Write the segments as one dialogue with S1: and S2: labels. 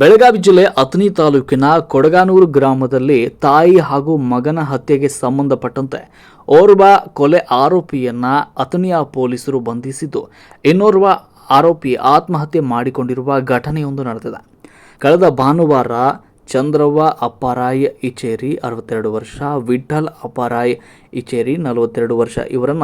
S1: ಬೆಳಗಾವಿ ಜಿಲ್ಲೆ ಅತನಿ ತಾಲೂಕಿನ ಕೊಡಗಾನೂರು ಗ್ರಾಮದಲ್ಲಿ ತಾಯಿ ಹಾಗೂ ಮಗನ ಹತ್ಯೆಗೆ ಸಂಬಂಧಪಟ್ಟಂತೆ ಓರ್ವ ಕೊಲೆ ಆರೋಪಿಯನ್ನ ಅತನಿಯ ಪೊಲೀಸರು ಬಂಧಿಸಿದ್ದು, ಇನ್ನೋರ್ವ ಆರೋಪಿ ಆತ್ಮಹತ್ಯೆ ಮಾಡಿಕೊಂಡಿರುವ ಘಟನೆಯೊಂದು ನಡೆದಿದೆ. ಕಳೆದ ಭಾನುವಾರ ಚಂದ್ರವ್ವ ಅಪ್ಪಾರಾಯ್ ಇಚೇರಿ ಅರವತ್ತೆರಡು ವರ್ಷ ವಿಠಲ್ ಅಪ್ಪಾರಾಯ್ ಇಚೇರಿ ನಲವತ್ತೆರಡು ವರ್ಷ. ಇವರನ್ನ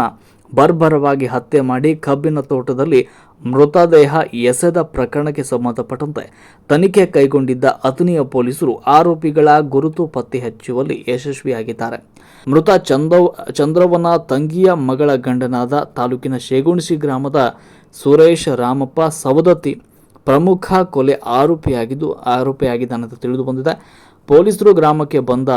S1: ಬರ್ಬರವಾಗಿ ಹತ್ಯೆ ಮಾಡಿ ಕಬ್ಬಿನ ತೋಟದಲ್ಲಿ ಮೃತದೇಹ ಎಸೆದ ಪ್ರಕರಣಕ್ಕೆ ಸಂಬಂಧಪಟ್ಟಂತೆ ತನಿಖೆ ಕೈಗೊಂಡಿದ್ದ ಅತನಿಯ ಪೊಲೀಸರು ಆರೋಪಿಗಳ ಗುರುತು ಪತ್ತೆ ಹಚ್ಚುವಲ್ಲಿ ಯಶಸ್ವಿಯಾಗಿದ್ದಾರೆ. ಮೃತ ಚಂದವ್, ಚಂದ್ರವ್ವನ ತಂಗಿಯ ಮಗಳ ಗಂಡನಾದ ತಾಲೂಕಿನ ಶೇಗುಣಸಿ ಗ್ರಾಮದ ಸುರೇಶ್ ರಾಮಪ್ಪ ಸವದತ್ತಿ ಪ್ರಮುಖ ಕೊಲೆ ಆರೋಪಿಯಾಗಿದ್ದು ಆರೋಪಿಯಾಗಿದ್ದಾನೆ ಅಂತ ತಿಳಿದು ಬಂದಿದೆ. ಪೊಲೀಸರು ಗ್ರಾಮಕ್ಕೆ ಬಂದ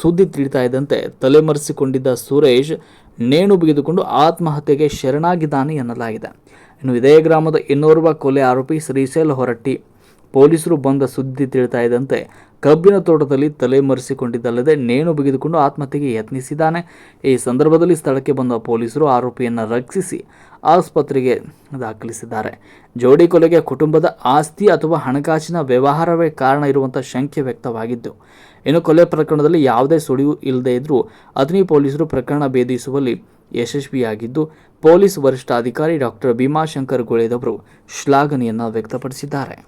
S1: ಸುದ್ದಿ ತಿಳಿತಾ ಇದ್ದಂತೆ ತಲೆಮರೆಸಿಕೊಂಡಿದ್ದ ಸುರೇಶ್ ನೇಣು ಬಿಗಿದುಕೊಂಡು ಆತ್ಮಹತ್ಯೆಗೆ ಶರಣಾಗಿದ್ದಾನೆ ಎನ್ನಲಾಗಿದೆ. ಇನ್ನು ಇದೇ ಗ್ರಾಮದ ಇನ್ನೋರ್ವ ಕೊಲೆ ಆರೋಪಿ ಶ್ರೀಶೈಲ್ ಹೊರಟ್ಟಿ. ಪೊಲೀಸರು ಬಂದ ಸುದ್ದಿ ತಿಳಿತಾ ಇದ್ದಂತೆ ಕಬ್ಬಿನ ತೋಟದಲ್ಲಿ ತಲೆಮರೆಸಿಕೊಂಡಿದ್ದಲ್ಲದೆ ನೇಣು ಬಿಗಿದುಕೊಂಡು ಆತ್ಮಹತ್ಯೆಗೆ ಯತ್ನಿಸಿದ್ದಾನೆ. ಈ ಸಂದರ್ಭದಲ್ಲಿ ಸ್ಥಳಕ್ಕೆ ಬಂದ ಪೊಲೀಸರು ಆರೋಪಿಯನ್ನು ರಕ್ಷಿಸಿ ಆಸ್ಪತ್ರೆಗೆ ದಾಖಲಿಸಿದ್ದಾರೆ. ಜೋಡಿ ಕೊಲೆಗೆ ಕುಟುಂಬದ ಆಸ್ತಿ ಅಥವಾ ಹಣಕಾಸಿನ ವ್ಯವಹಾರವೇ ಕಾರಣ ಇರುವಂಥ ಶಂಕೆ ವ್ಯಕ್ತವಾಗಿದ್ದು, ಇನ್ನು ಕೊಲೆ ಪ್ರಕರಣದಲ್ಲಿ ಯಾವುದೇ ಸುಳಿವು ಇಲ್ಲದೇ ಇದ್ದರೂ ಅತನಿ ಪೊಲೀಸರು ಪ್ರಕರಣ ಭೇದಿಸುವಲ್ಲಿ ಯಶಸ್ವಿಯಾಗಿದ್ದು, ಪೊಲೀಸ್ ವರಿಷ್ಠಾಧಿಕಾರಿ ಡಾಕ್ಟರ್ ಭೀಮಾಶಂಕರ್ ಗೋಳೆದವರು ಶ್ಲಾಘನೆಯನ್ನು ವ್ಯಕ್ತಪಡಿಸಿದ್ದಾರೆ.